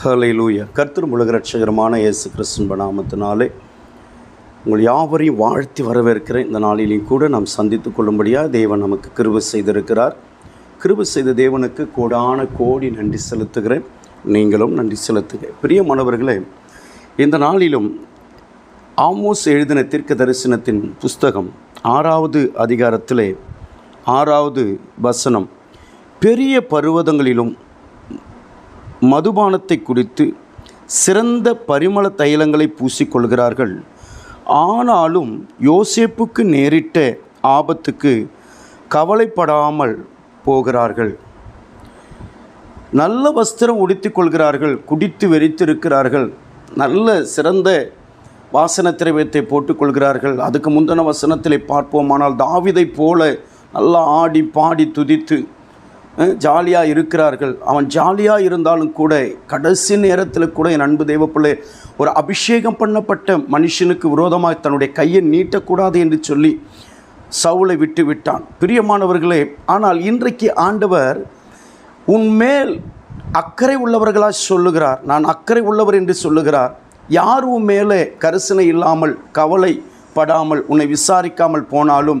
ஹலை லூயா கர்த்தர் உலக ரட்சகரமான இயேசு கிறிஸ்துவ நாமத்தினாலே உங்கள் யாவரையும் வாழ்த்தி வரவேற்கிறேன். இந்த நாளிலையும் கூட நாம் சந்தித்து கொள்ளும்படியாக தேவன் நமக்கு கிருபை செய்திருக்கிறார். கிருபை செய்த தேவனுக்கு கோடான கோடி நன்றி செலுத்துகிறேன். நீங்களும் நன்றி செலுத்துக. பிரியமானவர்களே இந்த நாளிலும் ஆமோஸ் எழுதின தீர்க்க தரிசனத்தின் புஸ்தகம் ஆறாவது அதிகாரத்திலே ஆறாவது வசனம் பெரிய பருவதங்களிலும் மதுபானத்தை குடித்து சிறந்த பரிமள தைலங்களை பூசிக்கொள்கிறார்கள். ஆனாலும் யோசேப்புக்கு நேரிட்ட ஆபத்துக்கு கவலைப்படாமல் போகிறார்கள். நல்ல வஸ்திரம் உடுத்திக்கொள்கிறார்கள் குடித்து வெறித்திருக்கிறார்கள் நல்ல சிறந்த வாசன திரவியத்தை போட்டுக்கொள்கிறார்கள் அதுக்கு முந்தின வசனத்தில் பார்ப்போமானால் தாவிதை போல நல்லா ஆடி பாடி துதித்து ஜாலியாக இருக்கிறார்கள். அவன் ஜாலியாக இருந்தாலும் கூட கடைசி நேரத்தில் கூட என் அன்பு தெய்வப்பிள்ளை ஒரு அபிஷேகம் பண்ணப்பட்ட மனுஷனுக்கு விரோதமாக தன்னுடைய கையை நீட்டக்கூடாது என்று சொல்லி சவுளை விட்டு விட்டான். பிரியமானவர்களே ஆனால் இன்றைக்கு ஆண்டவர் உன்மேல் அக்கறை உள்ளவர்களாக சொல்லுகிறார். நான் அக்கறை உள்ளவர் என்று சொல்லுகிறார். யார் உன் மேலே கரிசனை இல்லாமல் கவலைப்படாமல் உன்னை விசாரிக்காமல் போனாலும்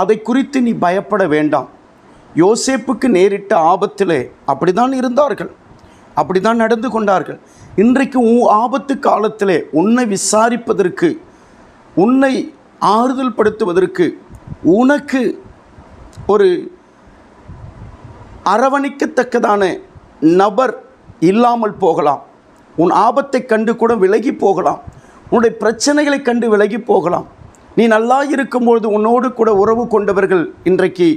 அதை குறித்து நீ பயப்பட வேண்டாம். யோசேப்புக்கு நேரிட்ட ஆபத்திலே அப்படிதான் இருந்தார்கள். அப்படிதான் நடந்து கொண்டார்கள். இன்றைக்கு உன் ஆபத்து காலத்திலே உன்னை விசாரிப்பதற்கு உன்னை ஆறுதல் படுத்துவதற்கு உனக்கு ஒரு அரவணைக்கத்தக்கதான நபர் இல்லாமல் போகலாம். உன் ஆபத்தை கண்டு கூட விலகி போகலாம். உன்னுடைய பிரச்சனைகளை கண்டு விலகி போகலாம். நீ நல்லா இருக்கும்பொழுது உன்னோடு கூட உறவு கொண்டவர்கள் இன்றைக்கு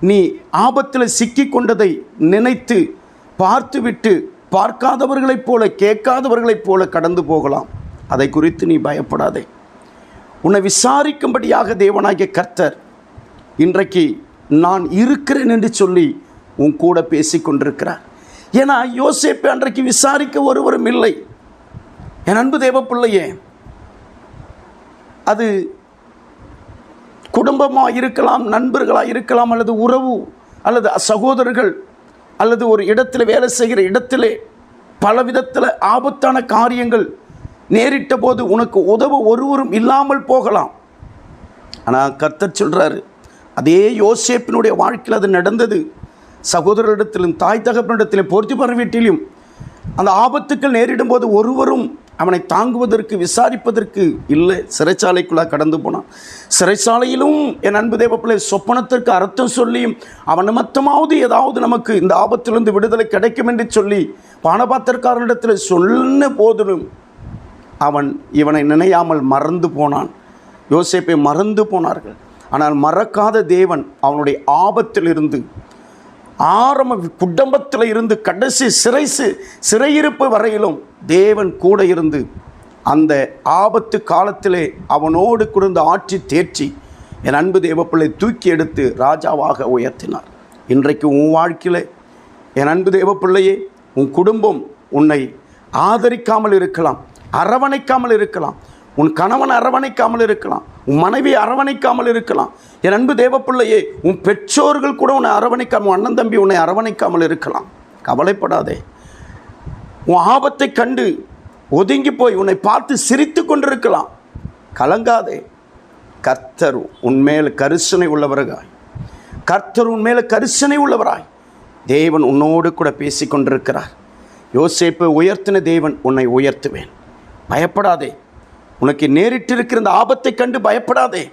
நீ ஆபத்தில் சிக்கி கொண்டதை நினைத்து பார்த்துவிட்டு பார்க்காதவர்களைப் போல கேட்காதவர்களைப் போல கடந்து போகலாம். அதை குறித்து நீ பயப்படாதே. உன்னை விசாரிக்கும்படியாக தேவனாகிய கர்த்தர் இன்றைக்கு நான் இருக்கிறேன் என்று சொல்லி உன் கூட பேசி கொண்டிருக்கிறார் ஏன்னா யோசேப்பை அன்றைக்கு விசாரிக்க ஒருவரும் இல்லை. என் அன்பு தேவ பிள்ளையே அது குடும்பமாக இருக்கலாம் நண்பர்களாக இருக்கலாம் அல்லது உறவு அல்லது சகோதரர்கள் அல்லது ஒரு இடத்துல வேலை செய்கிற இடத்திலே பல விதத்தில் ஆபத்தான காரியங்கள் நேரிட்ட போது உனக்கு உதவ ஒருவரும் இல்லாமல் போகலாம். ஆனால் கர்த்தர் சொல்கிறாரு அதே யோசேப்பினுடைய வாழ்க்கையில் அது நடந்தது. சகோதரரிடத்திலும் தாய் தகப்பனிடத்திலும் பொறுத்திபர் வீட்டிலும் அந்த ஆபத்துக்கள் நேரிடும் போது ஒருவரும் அவனை தாங்குவதற்கு விசாரிப்பதற்கு இல்லை. சிறைச்சாலைக்குள்ளாக கடந்து போனான். சிறைச்சாலையிலும் என் அன்பு தேவப்பிள்ளை சொப்பனத்திற்கு அர்த்தம் சொல்லியும் அவன் நிமித்தமாவது ஏதாவது நமக்கு இந்த ஆபத்திலிருந்து விடுதலை கிடைக்கும் என்று சொல்லி பானபாத்திரக்காரனிடத்தில் சொன்ன போதிலும் அவன் இவனை நினையாமல் மறந்து போனான். யோசிப்பை மறந்து போனார்கள். ஆனால் மறக்காத தேவன் அவனுடைய ஆபத்திலிருந்து ஆரம்ப குடும்பத்தில் இருந்து கடைசி சிறை சிறையிருப்பு வரையிலும் தேவன் கூட இருந்து அந்த ஆபத்து காலத்திலே அவனோடு கொடுந்த ஆட்சி தேர்ச்சி என் அன்பு தேவப்பிள்ளை தூக்கி எடுத்து ராஜாவாக உயர்த்தினார். இன்றைக்கு உன் வாழ்க்கையில் என் அன்பு தேவப்பிள்ளையே உன் குடும்பம் உன்னை ஆதரிக்காமல் இருக்கலாம் அரவணைக்காமல் இருக்கலாம் உன் கணவன் அரவணைக்காமல் இருக்கலாம் உன் மனைவி அரவணைக்காமல் இருக்கலாம். என் அன்பு தேவப்பிள்ளையே உன் பெற்றோர்கள் கூட உன்னை அரவணைக்காமல் அண்ணன் தம்பி உன்னை அரவணைக்காமல் இருக்கலாம். கவலைப்படாதே. உன் ஆபத்தை கண்டு ஒதுங்கி போய் உன்னை பார்த்து சிரித்து கொண்டிருக்கலாம். கலங்காதே. கர்த்தர் உன்மேல் கரிசனை உள்ளவராய். கர்த்தர் உன்மேல் கரிசனை உள்ளவராய். தேவன் உன்னோடு கூட பேசி கொண்டிருக்கிறார். யோசேப்பை உயர்த்தின தேவன் உன்னை உயர்த்துவேன். பயப்படாதே. உனக்கு நேரிட்டிருக்கிற இந்த ஆபத்தை கண்டு பயப்படாதே.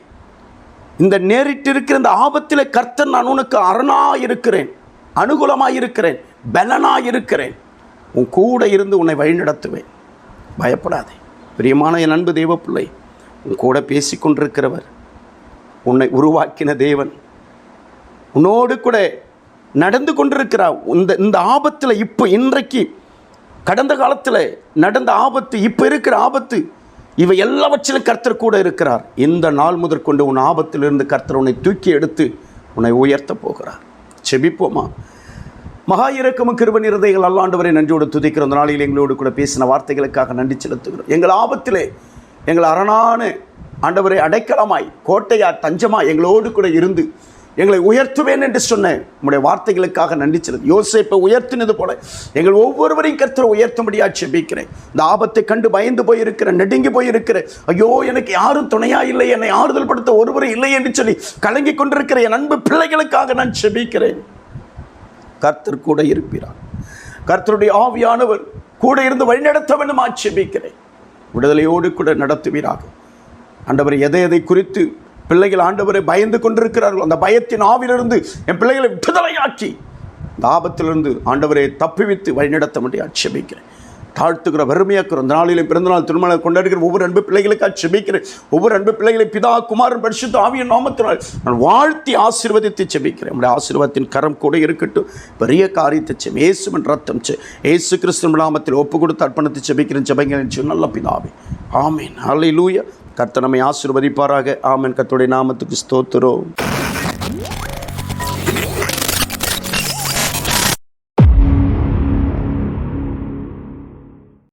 இந்த நேரிட்டிருக்கிற இந்த ஆபத்தில் கர்த்தர் நான் உனக்கு அரணாக இருக்கிறேன் அனுகூலமாக இருக்கிறேன் பலனாக இருக்கிறேன் உன் கூட இருந்து உன்னை வழிநடத்துவேன். பயப்படாதே. பிரியமான என் அன்பு தெய்வ பிள்ளை உன் கூட பேசி கொண்டிருக்கிறவர் உன்னை உருவாக்கின தேவன். உன்னோடு கூட நடந்து கொண்டிருக்கிறார். இந்த இந்த ஆபத்தில் இப்போ இன்றைக்கு கடந்த காலத்தில் நடந்த ஆபத்து இப்போ இருக்கிற ஆபத்து இவை எல்லாவற்றிலும் கர்த்தர் கூட இருக்கிறார். இந்த நாள் முதற்கொண்டு உன் ஆபத்திலிருந்து கர்த்தர் உன்னை தூக்கி எடுத்து உன்னை உயர்த்த போகிறார். செபிப்போமா? மகா இறக்கமும் கிருபன் இருதைகள் அல்லாண்டவரை நன்றியோடு துதிக்கிற அந்த நாளில் எங்களோடு கூட பேசின வார்த்தைகளுக்காக நன்றி செலுத்துகிறோம். எங்கள் ஆபத்திலே எங்கள் அரணான ஆண்டவரை அடைக்கலமாய் கோட்டையா தஞ்சமாய் எங்களோடு கூட இருந்து எங்களை உயர்த்துவேன் என்று சொன்ன உங்களுடைய வார்த்தைகளுக்காக நன்றி செலுத்து யோசிப்பை உயர்த்தினது போல எங்கள் ஒவ்வொருவரையும் கருத்தரை உயர்த்தும்படியா செபிக்கிறேன் இந்த ஆபத்தை கண்டு பயந்து போயிருக்கிற நெடுங்கி போயிருக்கிற ஐயோ எனக்கு யாரும் துணையா இல்லை என்னை ஆறுதல் படுத்த ஒருவரும் இல்லை என்று சொல்லி கலங்கி கொண்டிருக்கிற என் அன்பு பிள்ளைகளுக்காக நான் செபிக்கிறேன் கர்த்தர் கூட இருப்பார் கர்த்தருடைய ஆவியானவர் கூட இருந்து வழிநடத்த வேண்டும் ஆட்சேபிக்கிறேன் விடுதலையோடு கூட நடத்துவீராக. ஆண்டவர் எதை எதை குறித்து பிள்ளைகள் ஆண்டவரை பயந்து கொண்டிருக்கிறார்கள் அந்த பயத்தின் ஆவிலிருந்து என் பிள்ளைகளை விடுதலையாக்கி இந்த ஆபத்திலிருந்து ஆண்டவரை தப்புவித்து வழிநடத்த வேண்டிய ஆட்சேபிக்கிறேன் தாழ்த்துகிற வறுமையாக்குற இந்த நாளிலே பிறந்தநாள் திருமணம் கொண்டாடுகிற ஒவ்வொரு அன்பு பிள்ளைகளுக்காக செபிக்கிறேன். ஒவ்வொரு அன்பு பிள்ளைகளை பிதா குமாரன் பரிசுத்த ஆவிய நாமத்தினால் நான் வாழ்த்தி ஆசீர்வதித்து செபிக்கிறேன். நம்முடைய ஆசீர்வாதத்தின் கரம் கூட இருக்கட்டும். பெரிய காரியத்தை செம் ஏசுமன் ரத்தம் செ ஏசு கிறிஸ்துவ நாமத்தில் ஒப்பு கொடுத்து அர்ப்பணத்தை செபிக்கிறேன். செபிக்கிறேன் நல்ல பிதாவே. நாளை லூய கர்த்த நம்மை ஆசீர்வதிப்பாராக. ஆமேன். கர்த்தருடைய நாமத்துக்கு ஸ்தோத்திரம்.